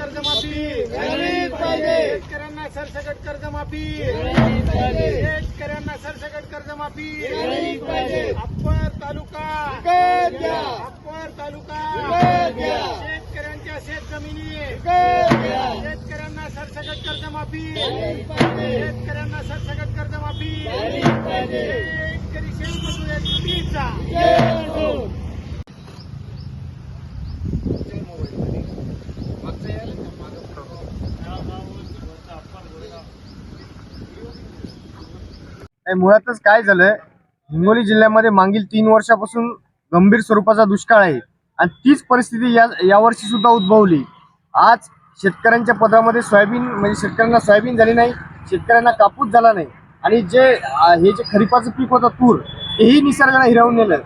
कर्जमाफी पाहिजे. शेतकऱ्यांना सरसकट कर्जमाफी. शेतकऱ्यांना सरसकट कर्जमाफी. अप्पर तालुका. अप्पर तालुका. शेतकऱ्यांच्या शेत जमिनी विकत घ्या. शेतकऱ्यांना सरसकट कर्जमाफी. शेतकऱ्यांना सरसकट कर्जमाफी. शेतकरी शेतमजूर जय हो. नाही, मुळातच काय झालंय हिंगोली जिल्ह्यामध्ये मागील तीन वर्षापासून गंभीर स्वरूपाचा दुष्काळ आहे. आणि तीच परिस्थिती या यावर्षी सुद्धा उद्भवली. आज शेतकऱ्यांच्या पदामध्ये सोयाबीन म्हणजे शेतकऱ्यांना सोयाबीन झाली नाही शेतकऱ्यांना कापूस झाला नाही. आणि जे हे जे खरीपाचं पीक होतं तूर हेही निसर्गाने हिरावून नेलं.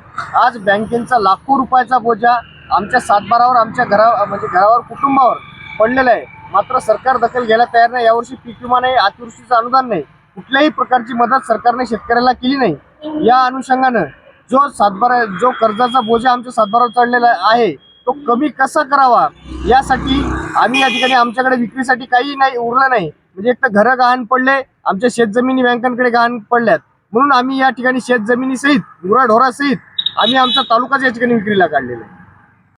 आज बँकेचा लाखो रुपयाचा बोजा आमच्या सातबारावर आमच्या घरा म्हणजे घरावर कुटुंबावर पडलेला आहे. मात्र सरकार दखल घ्यायला तयार नाही. यावर्षी पीक विमा नाही अतिवृष्टीचं अनुदान नाही. कुठल्याही प्रकारची मदत सरकारने शेतकऱ्याला केली नाही. या अनुषंगानं जो सातबारा जो कर्जाचा बोजा आमच्या सातबारावर चढलेला आहे तो कमी कसा करावा? यासाठी आम्ही या ठिकाणी आमच्याकडे विक्रीसाठी काही नाही उरलं नाही. म्हणजे एक तर घरं गहाण पडले आमच्या शेतजमिनी बँकांकडे गहाण पडल्यात. म्हणून आम्ही या ठिकाणी शेतजमिनीसहित गुराढोरासहित आम्ही आमचा तालुकाच या ठिकाणी विक्रीला काढलेला आहे.